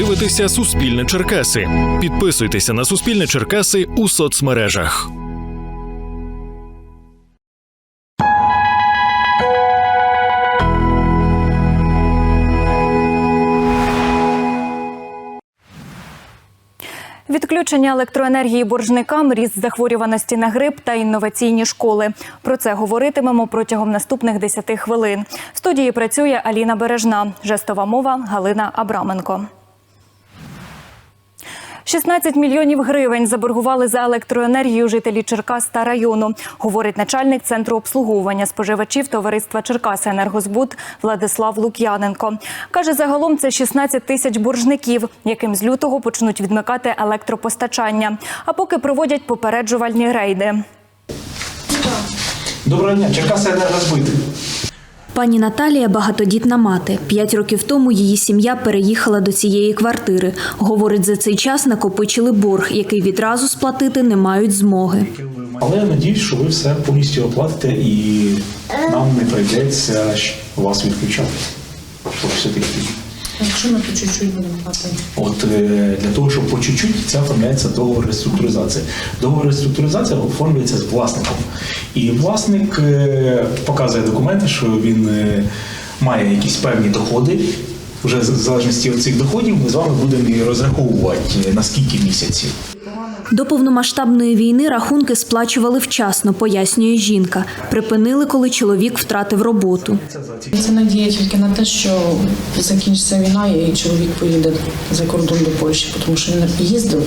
дивитеся Суспільне Черкаси. Підписуйтеся на Суспільне Черкаси у соцмережах. Відключення електроенергії боржникам, ріст захворюваності на грип та інноваційні школи. Про це говоритимемо протягом наступних 10 хвилин. В студії працює Аліна Бережна, жестова мова Галина Абраменко. 16 мільйонів гривень заборгували за електроенергію жителі Черкас та району, говорить начальник центру обслуговування споживачів товариства Черкас Енергозбуд Владислав Лук'яненко. Каже, загалом це 16 тисяч боржників, яким з лютого почнуть відмикати електропостачання, а поки проводять попереджувальні рейди. Доброго дня, Черкаси енергозбити. Пані Наталія багатодітна мати. П'ять років тому її сім'я переїхала до цієї квартири. Говорить, за цей час накопичили борг, який відразу сплатити не мають змоги. Але я надіюсь, що ви все повністю оплатите і нам не прийдеться вас відключати. Щоб все-таки. Якщо по чуть-чуть будемо платити. От е, для того, щоб по чуть-чуть це оформляється договор реструктуризації. Договор реструктуризації оформлюється з власником. І власник е, показує документи, що він е, має якісь певні доходи. Вже в залежності від цих доходів ми з вами будемо розраховувати на скільки місяців. До повномасштабної війни рахунки сплачували вчасно, пояснює жінка. Припинили, коли чоловік втратив роботу. Це надія тільки на те, що закінчиться війна і чоловік поїде за кордон до Польщі, тому що він їздив.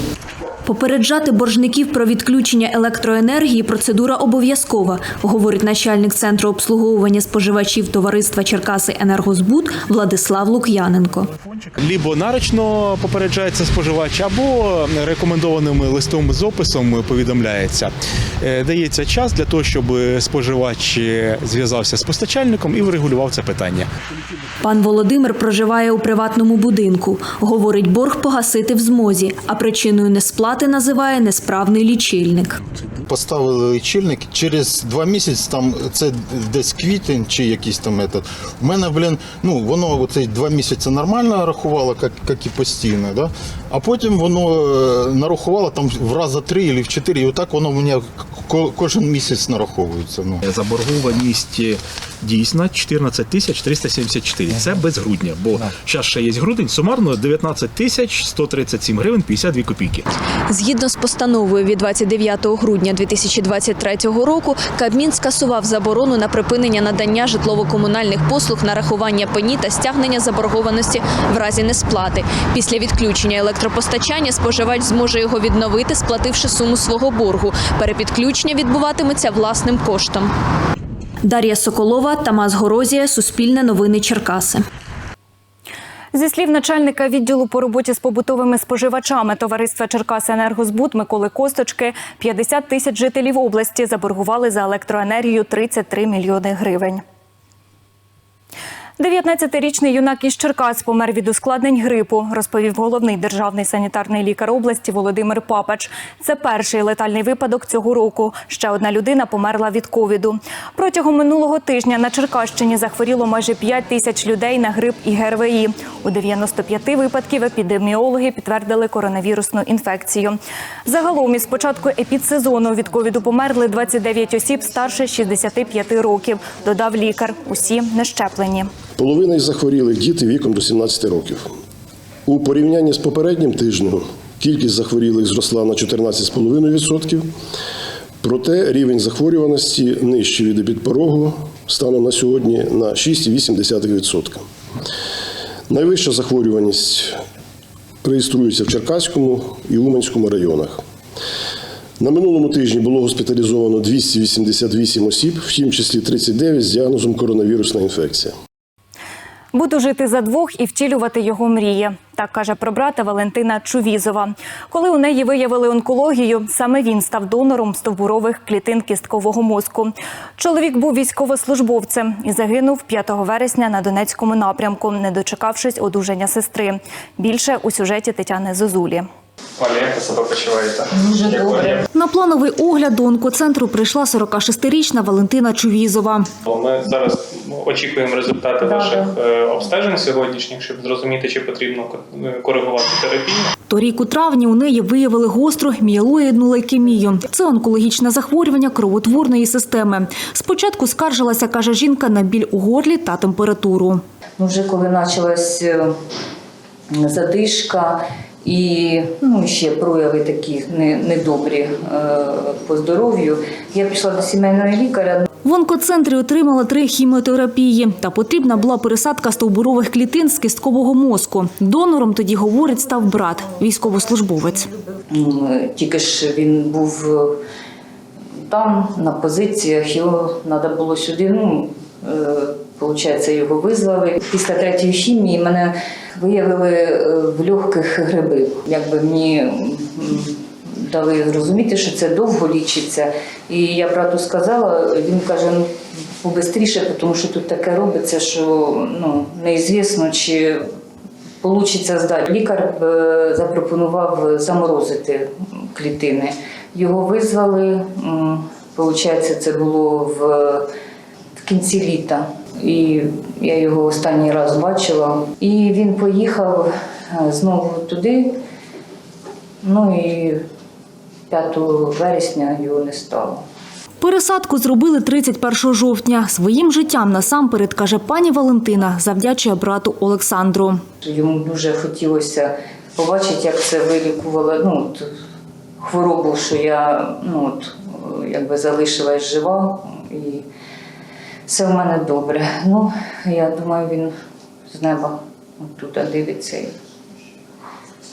Попереджати боржників про відключення електроенергії процедура обов'язкова, говорить начальник центру обслуговування споживачів товариства Черкаси Енергозбуд Владислав Лук'яненко. Лібо нарочно попереджається споживач, або рекомендованим листовим з описом повідомляється. Е, Дається час для того, щоб споживач зв'язався з постачальником і врегулював це питання. Пан Володимир проживає у приватному будинку. Говорить, борг погасити в змозі, а причиною несплати називає несправний лічильник. Поставили лічильник через два місяці, там це десь квітень чи якийсь там етат. У мене, блін, ну воно оцей два місяці нормально рахувало, як, як і постійно, да? а потім воно е, нарахувало там в рази три або в чотири, і отак воно у мене кожен місяць нараховується. Ну. Заборгованість дійсна 14 тисяч 374. Це без грудня, бо зараз ще є грудень. Сумарно 19 тисяч 137 гривень 52 копійки. Згідно з постановою від 29 грудня 2023 року, Кабмін скасував заборону на припинення надання житлово-комунальних послуг, нарахування пені та стягнення заборгованості в разі несплати. Після відключення електропостачання споживач зможе його відновити, сплативши суму свого боргу. Перепідключення відбуватиметься власним коштом. Дар'я Соколова, Тамас Горозія, Суспільне новини Черкаси. Зі слів начальника відділу по роботі з побутовими споживачами товариства Черкаси Енергозбуд Миколи Косточки, 50 тисяч жителів області заборгували за електроенергію 33 мільйони гривень. 19-річний юнак із Черкас помер від ускладнень грипу, розповів головний державний санітарний лікар області Володимир Папач. Це перший летальний випадок цього року. Ще одна людина померла від ковіду. Протягом минулого тижня на Черкащині захворіло майже 5 тисяч людей на грип і ГРВІ. У 95 випадків епідеміологи підтвердили коронавірусну інфекцію. Загалом із початку епідсезону від ковіду померли 29 осіб старше 65 років, додав лікар. Усі не щеплені. Половина із захворілих діти віком до 17 років. У порівнянні з попереднім тижнем кількість захворілих зросла на 14,5%, проте рівень захворюваності нижчий від епідпорогу станом на сьогодні на 6,8%. Найвища захворюваність реєструється в Черкаському і Уманському районах. На минулому тижні було госпіталізовано 288 осіб, в тім числі 39 з діагнозом коронавірусна інфекція. Буду жити за двох і втілювати його мрії. Так каже про брата Валентина Чувізова. Коли у неї виявили онкологію, саме він став донором стовбурових клітин кісткового мозку. Чоловік був військовослужбовцем і загинув 5 вересня на Донецькому напрямку, не дочекавшись одужання сестри. Більше у сюжеті Тетяни Зозулі. Валя, як ви себе почуваєте? Дуже добре. На плановий огляд до онкоцентру прийшла 46-річна Валентина Чувізова. Ми зараз очікуємо результати ваших е, обстежень сьогоднішніх, щоб зрозуміти, чи потрібно е, коригувати терапію. Торік у травні у неї виявили гостру мієлоїдну лейкемію. Це онкологічне захворювання кровотворної системи. Спочатку скаржилася, каже жінка, на біль у горлі та температуру. Ну, вже коли почалась е, задишка і ну, ще прояви такі не- недобрі е, по здоров'ю, я пішла до сімейного лікаря. В онкоцентрі отримала три хіміотерапії та потрібна була пересадка стовбурових клітин з кісткового мозку. Донором тоді, говорить, став брат, військовослужбовець. Тільки ж він був е, там, на позиціях, його треба було сюди. Ну, е, Получається, його визвали. Після третьої хімії мене виявили е, в легких гриби. Якби мені дали зрозуміти, що це довго лічиться. І я брату сказала, він каже, ну побистріше, тому що тут таке робиться, що ну, неізвісно, чи Получиться здати. Лікар е, запропонував заморозити клітини. Його визвали. Получається, це було в кінці літа. І я його останній раз бачила. І він поїхав е, знову туди. Ну і 5 вересня його не стало. Пересадку зробили 31 жовтня. Своїм життям насамперед, каже пані Валентина, завдячує брату Олександру. Йому дуже хотілося побачити, як це вилікувало ну, от, хворобу, що я ну, от, якби залишилась жива, і все в мене добре. Ну, я думаю, він з неба туди дивиться і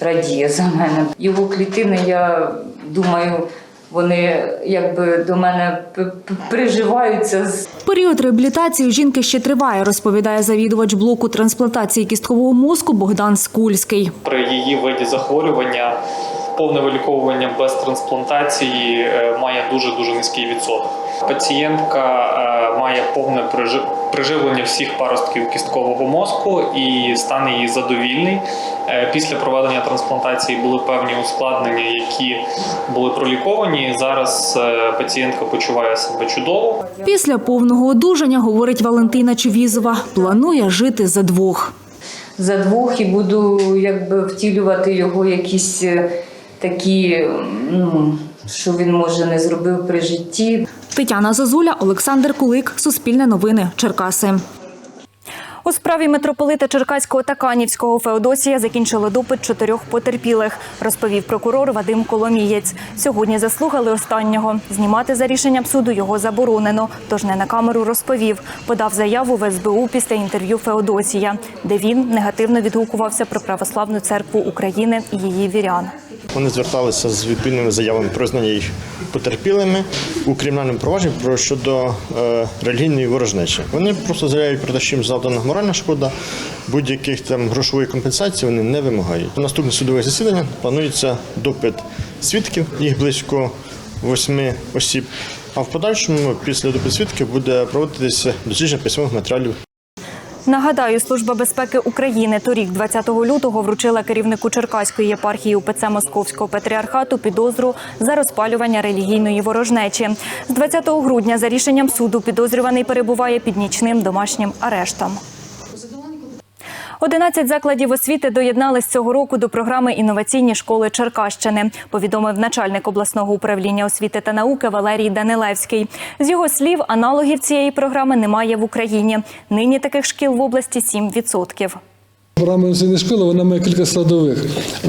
радіє за мене. Його клітини, я думаю, вони якби до мене приживаються з Період реабілітації у жінки ще триває, розповідає завідувач блоку трансплантації кісткового мозку Богдан Скульський. При її виді захворювання повне виліковування без трансплантації е, має дуже дуже низький відсоток. Пацієнтка е, має повне прижи- приживлення всіх паростків кісткового мозку і стан її задовільний. Е, Після проведення трансплантації були певні ускладнення, які були проліковані. Зараз пацієнтка почуває себе чудово. Після повного одужання, говорить Валентина Чувізова, планує жити за двох. за двох і буду якби втілювати його якісь такі, ну, що він може не зробив при житті. Тетяна Зазуля, Олександр Кулик, Суспільне новини, Черкаси. У справі митрополита Черкаського та Канівського Феодосія закінчили допит чотирьох потерпілих, розповів прокурор Вадим Коломієць. Сьогодні заслухали останнього. Знімати за рішенням суду його заборонено, тож не на камеру розповів. Подав заяву в СБУ після інтерв'ю Феодосія, де він негативно відгукувався про православну церкву України і її вірян. Вони зверталися з відповідними заявами про визнання їх потерпілими у кримінальному провадженні про щодо е, релігійної ворожнечі. Вони просто заявляють про те, що їм завдана моральна шкода, будь-яких там грошової компенсації вони не вимагають. Наступне судове засідання планується допит свідків, їх близько восьми осіб. А в подальшому, після допиту свідків, буде проводитися дослідження письмових матеріалів Нагадаю, Служба безпеки України торік, 20 лютого, вручила керівнику Черкаської єпархії УПЦ Московського патріархату підозру за розпалювання релігійної ворожнечі. З 20 грудня за рішенням суду підозрюваний перебуває під нічним домашнім арештом. 11 закладів освіти доєднались цього року до програми інноваційні школи Черкащини. Повідомив начальник обласного управління освіти та науки Валерій Данилевський. З його слів, аналогів цієї програми немає в Україні. Нині таких шкіл в області 7%. Програма інноваційної школи вона має кілька складових.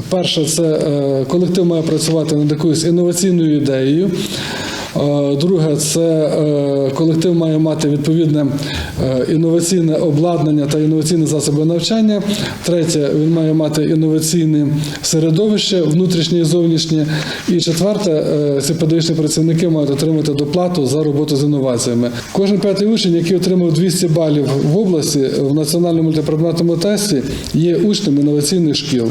Перше, це е, колектив має працювати над якоюсь інноваційною ідеєю. Е, Друге, це е, колектив має мати відповідне е, інноваційне обладнання та інноваційні засоби навчання. Третє, він має мати інноваційне середовище, внутрішнє і зовнішнє. І четверте, ці педагогічні працівники мають отримати доплату за роботу з інноваціями. Кожен п'ятий учень, який отримав 200 балів в області в національному мультипредметному тесті, є учнем інноваційних шкіл.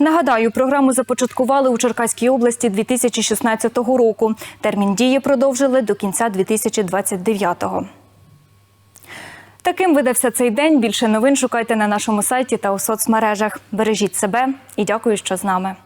Нагадаю, програму започаткували у Черкаській області 2016 року. Термін дії продовжили до кінця 2029-го. Таким видався цей день. Більше новин шукайте на нашому сайті та у соцмережах. Бережіть себе і дякую, що з нами.